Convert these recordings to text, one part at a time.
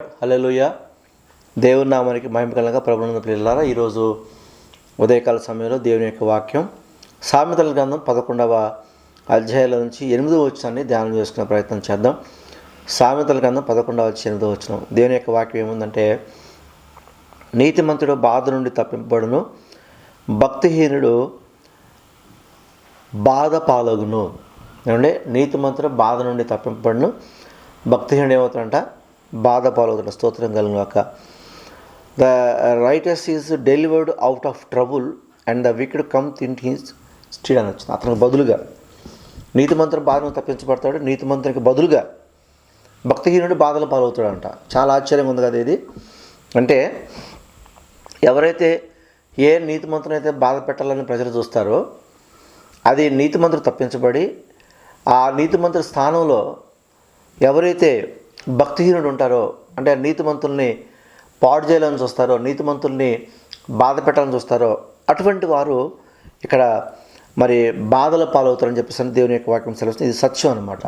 హలోయ దేవుని నామానికి మహిమకలంగా ప్రభుత్వ పిల్లలారా ఈరోజు ఉదయకాల సమయంలో దేవుని యొక్క వాక్యం సామెతల గ్రంథం పదకొండవ అధ్యాయాల నుంచి ఎనిమిదవ వచ్చాన్ని ధ్యానం చేసుకునే ప్రయత్నం చేద్దాం. సామెతల గ్రంథం పదకొండవ వచ్చి ఎనిమిదవ వచ్చిన దేవుని యొక్క వాక్యం ఏముందంటే నీతిమంతుడు బాధ నుండి తప్పింపబడును భక్తిహీనుడు బాధ పాలగును. అంటే నీతిమంతుడు బాధ నుండి తప్పింపబడును భక్తిహీనుడు ఏమవుతాడంట? బాధ పాలవుతాడు స్తోత్రం కలిగినాక the righteous is delivered out of trouble and the wicked come థింట్ his stead అని వచ్చింది. అతనికి బదులుగా నీతిమంత్రం బాధను తప్పించబడతాడు. నీతిమంత్రికి బదులుగా భక్తిహీనుడు పాలవుతాడు పాలవుతాడంట. చాలా ఆశ్చర్యంగా ఉంది కదా ఇది. అంటే ఎవరైతే ఏ నీతిమంతునైతే బాధ పెట్టాలని ప్రజలు చూస్తారో అది నీతిమంత్రం తప్పించబడి ఆ నీతిమంత్రి స్థానంలో ఎవరైతే భక్తిహీనుడు ఉంటారో అంటే నీతిమంతుల్ని పాడు చేయాలని చూస్తారో నీతిమంతుల్ని బాధ పెట్టాలని చూస్తారో అటువంటి వారు ఇక్కడ మరి బాధల పాలవుతారని చెప్పేసి అని దేవుని యొక్క వాక్యం సెలవుస్తుంది. ఇది సత్యం అనమాట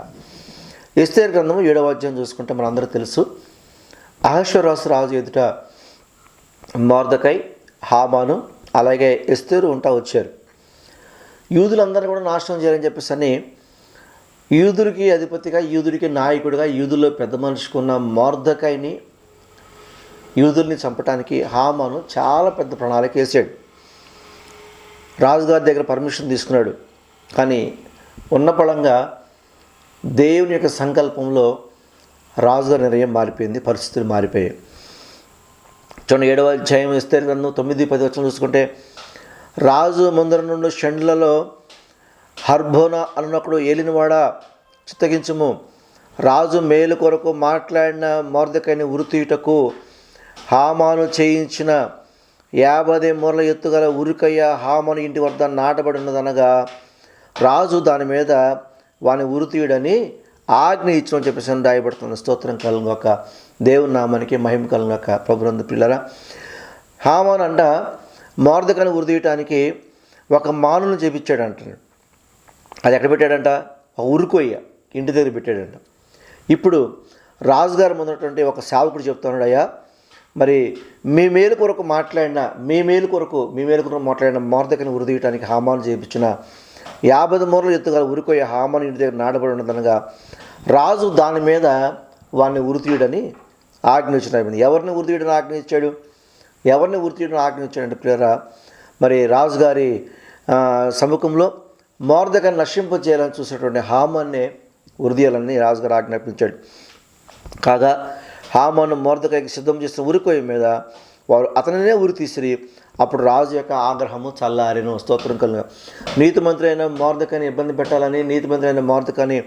ఇస్తేర్ గ్రంథము ఏడవ అధ్యాయం చూసుకుంటే మనందరూ తెలుసు. అహశ్వరాసు రాజు ఎదుట మార్దకై హామాను అలాగే ఎస్తేరు ఉంటా వచ్చారు. యూదులందరినీ కూడా నాశనం చేయాలని చెప్పేసి అని యూదుడికి అధిపతిగా యూదుడికి నాయకుడిగా యూదుల్లో పెద్ద మనిషికి ఉన్న మార్దకాయని యూదుల్ని చంపడానికి హామాను చాలా పెద్ద ప్రణాళిక వేసాడు. రాజుగారి దగ్గర పర్మిషన్ తీసుకున్నాడు. కానీ ఉన్న పళంగా దేవుని యొక్క సంకల్పంలో రాజుగారి నిర్ణయం మారిపోయింది పరిస్థితులు మారిపోయాయి. చూడండి ఏడవ అధ్యాయం ఇస్తే నన్ను తొమ్మిది పది వచ్చిన చూసుకుంటే రాజు ముందర నుండి షండ్లలో హర్భోన అనునప్పుడు ఏలినవాడ? చిత్తగించము. రాజు మేలు కొరకు మాట్లాడిన మోర్దకైన ఉరితీయుటకు హామాను చేయించిన యాభై మూరల ఎత్తుగల ఉరికయ్య హామాను ఇంటి వద్ద నాటబడి ఉన్నదనగా రాజు దాని మీద వాని ఉరితీయుడని ఆజ్ఞ ఇచ్చిన చెప్పేసి రాయబడుతుంది. స్తోత్రం కలుగాక. దేవుని నామానికి మహిమ కలుగాక. ప్రభురందు పిల్లరా హామాన్ అంట మోర్దకని ఉరితీయటానికి ఒక మానును చేపించాడు అంటాడు అది ఎక్కడ పెట్టాడంట? ఆ ఉరుకొయ్య ఇంటి దగ్గర పెట్టాడంట. ఇప్పుడు రాజుగారు ముందున్నటువంటి ఒక సేవకుడు చెప్తున్నాడు అయ్యా మరి మీ మేలు కొరకు మాట్లాడిన మీ మేలు కొరకు మీ మేలు కొరకు మాట్లాడిన మోర్దకని ఉరిదీయటానికి హామాను చేయించిన యాభై మూరలు ఎత్తుగా ఉరికొయ్య హామాను ఇంటి దగ్గర నాడబడి ఉండదనగా రాజు దాని మీద వాడిని ఉరితీయడని ఆజ్ఞ ఇచ్చిన ఎవరిని ఉరితీయడని ఆజ్ఞ ఇచ్చాడు? ఎవరిని ఉరితీయడని ఆజ్ఞ ఇచ్చాడంటే ప్రియరా మరి రాజుగారి సముఖంలో మోర్దకని నశింప చేయాలని చూసినటువంటి హామాన్ని ఉరిదీయాలని రాజుగారు ఆజ్ఞాపించాడు. కాగా హామాను మోర్దకాయకి సిద్ధం చేసిన ఉరికోయ మీద వారు అతనినే ఉరి తీసిరి. అప్పుడు రాజు యొక్క ఆగ్రహము చల్లారిను. స్తోత్రం కలుగా. నీతిమంత్రి అయిన మోర్దకాన్ని ఇబ్బంది పెట్టాలని నీతి మంత్రి అయిన మోర్దకని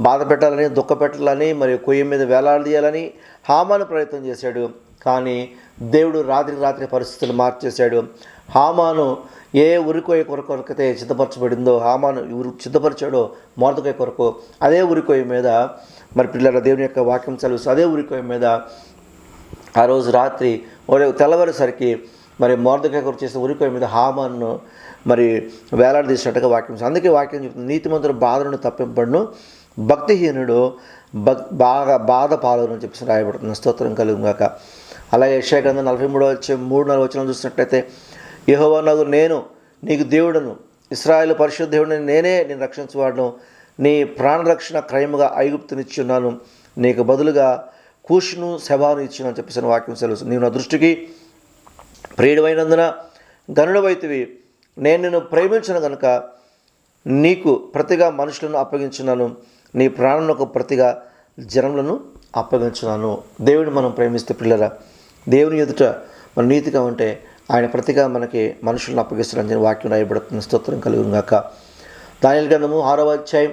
బాధ పెట్టాలని దుఃఖ పెట్టాలని మరియు కొయ్య మీద వేలాడదీయాలని హామాను ప్రయత్నం చేశాడు. కానీ దేవుడు రాత్రి రాత్రి పరిస్థితులు మార్చేశాడు. హామాను ఏ ఉరికోయ కొరకు కొరకైతే సిద్ధపరచబడిందో హామాను ఉరి సిద్ధపరిచాడో మోర్దకాయ కొరకు అదే ఉరికోయ మీద మరి పిల్లల దేవుని యొక్క వాక్యం చదివిస్తూ అదే ఉరికోయ మీద ఆ రోజు రాత్రి తెల్లవారేసరికి మరి మోర్దకాయ కొరకు చేసిన ఉరికోయ మీద హామాను మరి వేలాడదీసినట్టుగా వాక్యం అందుకే వాక్యం చెప్తుంది నీతిమంతుడు బాధను తప్పింపబడును భక్తిహీనుడు భక్ బాగా బాధ పాలను అని చెప్పేసి రాయబడుతుంది. స్తోత్రం కలుగుగాక అలాగే యెషయా నలభై మూడో వచ్చే మూడు నాలుగు వచ్చిన చూసినట్లయితే యెహోవా నేను నీకు దేవుడను ఇస్రాయల్ పరిశుద్ధ దేవుడిని నేనే నేను రక్షించువాడను. నీ ప్రాణరక్షణ క్రయముగా ఐగుప్తునిచ్చున్నాను. నీకు బదులుగా కూషును శవాను ఇచ్చిన చెప్పేసిన వాక్యం సెలవు నీవు నా దృష్టికి ప్రియుడమైనందున గనుడవైతివి నేను నిన్ను ప్రేమించిన కనుక నీకు ప్రతిగా మనుషులను అప్పగించున్నాను. నీ ప్రాణములకు ప్రతిగా జనములను అప్పగించున్నాను. దేవుడిని మనం ప్రేమిస్తే పిల్లరా దేవుని ఎదుట మన నీతిగా ఉంటే ఆయన ప్రతిగా మనకి మనుషులను అప్పగిస్తున్నారని వాక్యం రాయబడుతుంది. స్తోత్రం కలుగుగాక దానియల్ గ్రంథము ఆరవ అధ్యాయం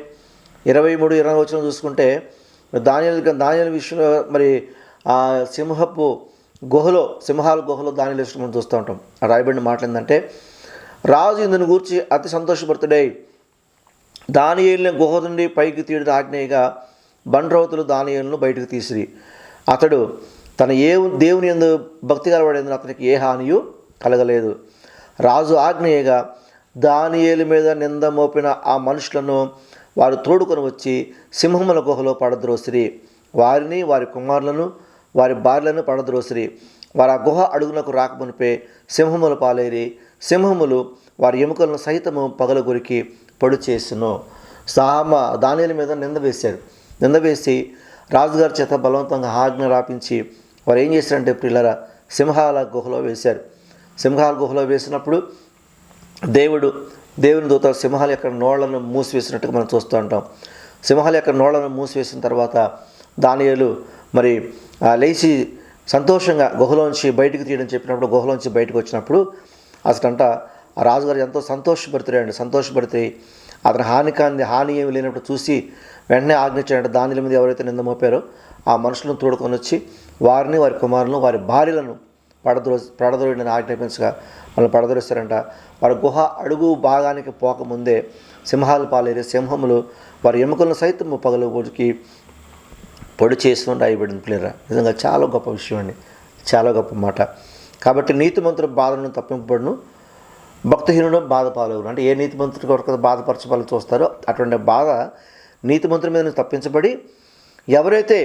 ఇరవై మూడు ఇరవై వచ్చిన చూసుకుంటే దానియల్ దానియల్ విషయంలో మరి ఆ సింహపు గుహలో సింహాల గుహలో దానియల్ విషయం మనం చూస్తూ ఉంటాం. ఆ రాయబడిన మాట ఏంటంటే రాజు ఇందుని గూర్చి అతి సంతోషపడుతుడై దానియేలుని గుహ నుండి పైకి తీయడం ఆజ్ఞయగా బండ్రవతులు దానియేలును బయటకు తీసిరి. అతడు తన ఏ దేవుని ఎందు భక్తి కలబడేందున అతనికి ఏ హానియు కలగలేదు. రాజు ఆగ్నేయగా దానియేలు మీద నింద మోపిన ఆ మనుషులను వారు తోడుకొని వచ్చి సింహముల గుహలో పడద్రోసిరి. వారిని వారి కుమారులను వారి భార్యలను పడద్రోసిరి. వారి ఆ గుహ అడుగునకు రాకమునిపే సింహములు పాలేరి. సింహములు వారి ఎముకలను సహితము పగలగొరికి పొడి చేసిను. సామ దానిల మీద నింద వేశారు నింద వేసి రాజుగారి చేత బలవంతంగా ఆజ్ఞ రాపించి వారు ఏం చేశారంటే పిల్లల సింహాల గుహలో వేశారు. సింహాల గుహలో వేసినప్పుడు దేవుడు దేవుని దూత సింహాల యొక్క నోళ్ళను మూసివేసినట్టుగా మనం చూస్తూ ఉంటాం. సింహాల యొక్క నోళ్ళను మూసివేసిన తర్వాత దానియలు మరి లేచి సంతోషంగా గుహలోంచి బయటకు తీయడం చెప్పినప్పుడు గుహలోంచి బయటకు వచ్చినప్పుడు అసలంట ఆ రాజుగారు ఎంతో సంతోషపడుతున్నాడు సంతోషపడితే అతని కాని హాని ఏమి లేనప్పుడు చూసి వెంటనే ఆజ్ఞించాడంటే దానిల మీద ఎవరైతే నింద మోపారో ఆ మనుషులను తోడుకొని వచ్చి వారిని వారి కుమారులను వారి భార్యలను పడద్రో పడద్రోడిన ఆజ్ఞాపించగా వాళ్ళు పడద్రోస్తారంట. వారి గుహ అడుగు భాగానికి పోకముందే సింహాలు పాలేరే సింహములు వారి ఎముకలను సైతం పగలు ఊరికి పొడి చేసిన రాయబడింది పిల్లరా. నిజంగా చాలా గొప్ప విషయం అండి. చాలా గొప్ప మాట. కాబట్టి నీతిమంతుల బాధలను తప్పింపబడును. భక్తహీనుడు బాధపాలవును. అంటే ఏ నీతిమంతుడి కొరకు బాధపరచపాలని చూస్తారో అటువంటి బాధ నీతిమంతుల మీద నుంచి తప్పించబడి ఎవరైతే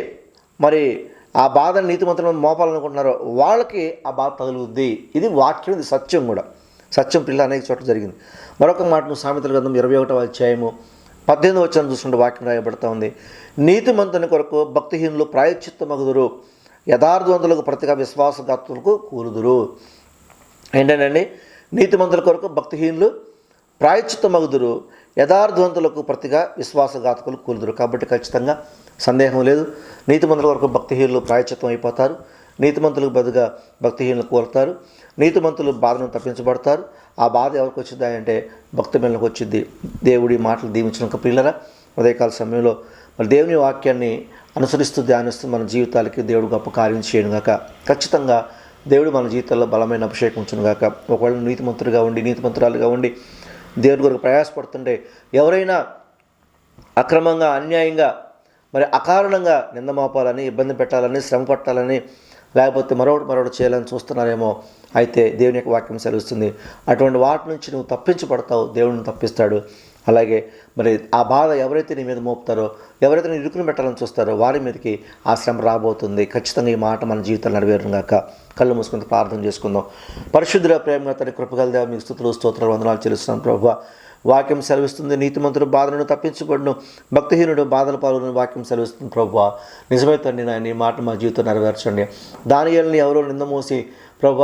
మరి ఆ బాధను నీతిమంతుల మోపాలనుకుంటున్నారో వాళ్ళకి ఆ బాధ తగులుద్ది. ఇది వాక్యం ఇది సత్యం కూడా. సత్యం పిల్ల అనేక చోట్ల జరిగింది. మరొక మాటను సామెతల గ్రంథం ఇరవై ఒకటవ అధ్యాయము పద్దెనిమిది వచ్చిన చూసుకుంటే వాక్యం రాయబడుతూ ఉంది. నీతిమంతుని కొరకు భక్తిహీనులు ప్రాయశ్చిత్తమగుదురు. యథార్థవంతులకు ప్రతిగా విశ్వాసఘాతులకు కూరుదురు. ఏంటంటే నీతిమంతుల కొరకు భక్తిహీనులు ప్రాయశ్చిత్తమగుదురు యథార్థవంతులకు ప్రతిగా విశ్వాసఘాతకులు కూలుదురు. కాబట్టి ఖచ్చితంగా సందేహం లేదు. నీతిమంతుల వరకు భక్తిహీనులు ప్రాయచిత్వం అయిపోతారు నీతిమంతులకు బదుగా భక్తిహీనులు కోరుతారు. నీతిమంతులు బాధను తప్పించబడతారు. ఆ బాధ ఎవరికి వచ్చిందా అంటే భక్తి మేలకు వచ్చింది. దేవుడి మాటలు దీవించిన ఒక పిల్లల ఉదయకాల సమయంలో మరి దేవుని వాక్యాన్ని అనుసరిస్తూ ధ్యానిస్తూ మన జీవితాలకి దేవుడు గొప్ప కార్యం చేయనుగాక ఖచ్చితంగా దేవుడు మన జీవితాల్లో బలమైన అభిషేకం ఉంచునుగాక ఒకవేళ నీతిమంతుడిగా ఉండి నీతిమంతురాలుగా ఉండి దేవుని కొరకు ప్రయాసపడుతుంటే ఎవరైనా అక్రమంగా అన్యాయంగా మరి అకారణంగా నిందమాపాలని ఇబ్బంది పెట్టాలని శ్రమ పట్టాలని లేకపోతే మరొకటి మరొకటి చేయాలని చూస్తున్నారేమో అయితే దేవుని యొక్క వాక్యం సెలవుస్తుంది. అటువంటి వాటి నుంచి నువ్వు తప్పించబడతావు దేవుడిని తప్పిస్తాడు. అలాగే మరి ఆ బాధ ఎవరైతే నీ మీద మోపుతారో ఎవరైతే నేను ఇరుకుని పెట్టాలని చూస్తారో వారి మీదకి ఆ శ్రమ రాబోతుంది. ఖచ్చితంగా ఈ మాట మన జీవితాలు నెరవేరును గాక. కళ్ళు మూసుకుని ప్రార్థన చేసుకుందాం. పరిశుద్ధుల ప్రేమగా తన కృపగల దేవ మీకు స్థుతులు స్తోత్రాలు వందనాలు చెల్లిస్తున్నాను ప్రభు వాక్యం సెలవిస్తుంది నీతిమంతుడు బాధలను తప్పించబడును భక్తిహీనుడు బాధలు పాల్గొని వాక్యం సెలవిస్తుంది ప్రభు నిజమే తండ్రి నాయన ఈ మాట మా జీవితం నెరవేర్చండి. దానియల్ని ఎవరో నిందమోసి ప్రభు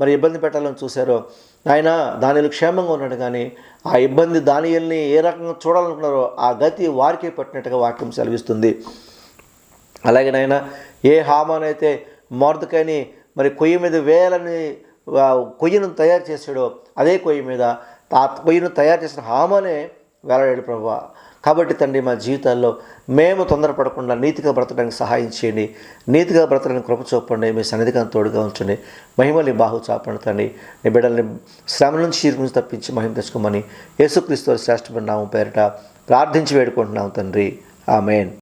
మరి ఇబ్బంది పెట్టాలని చూశారో ఆయన దానిలో క్షేమంగా ఉన్నాడు కానీ ఆ ఇబ్బంది దానియల్ని ఏ రకంగా చూడాలనుకున్నారో ఆ గతి వారికే పట్టినట్టుగా వాక్యం సెలవిస్తుంది. అలాగే నాయన ఏ హామానైతే అయితే మరి కొయ్యి మీద వేయాలని కొయ్యను తయారు చేశాడో అదే కొయ్యి మీద ఆ కొయ్యను తయారు చేసిన హామానే వేలాడాడు ప్రభావ కాబట్టి తండ్రి మా జీవితాల్లో మేము తొందరపడకుండా నీతిగా బ్రతకడానికి సహాయం చేయండి. నీతిగా బ్రతకడానికి కృప చూపండి. మీ సన్నిధిగా తోడుగా ఉంచండి. మహిమల్ని బాహు చాపండి తండ్రి. నీ బిడ్డల్ని శ్రమ నుంచి చీరుకుని తప్పించి మహిమ తెచ్చుకోమని యేసుక్రీస్తు శ్రేష్టమైన నామం పేరిట ప్రార్థించి వేడుకుంటున్నాం తండ్రి. ఆమెన్.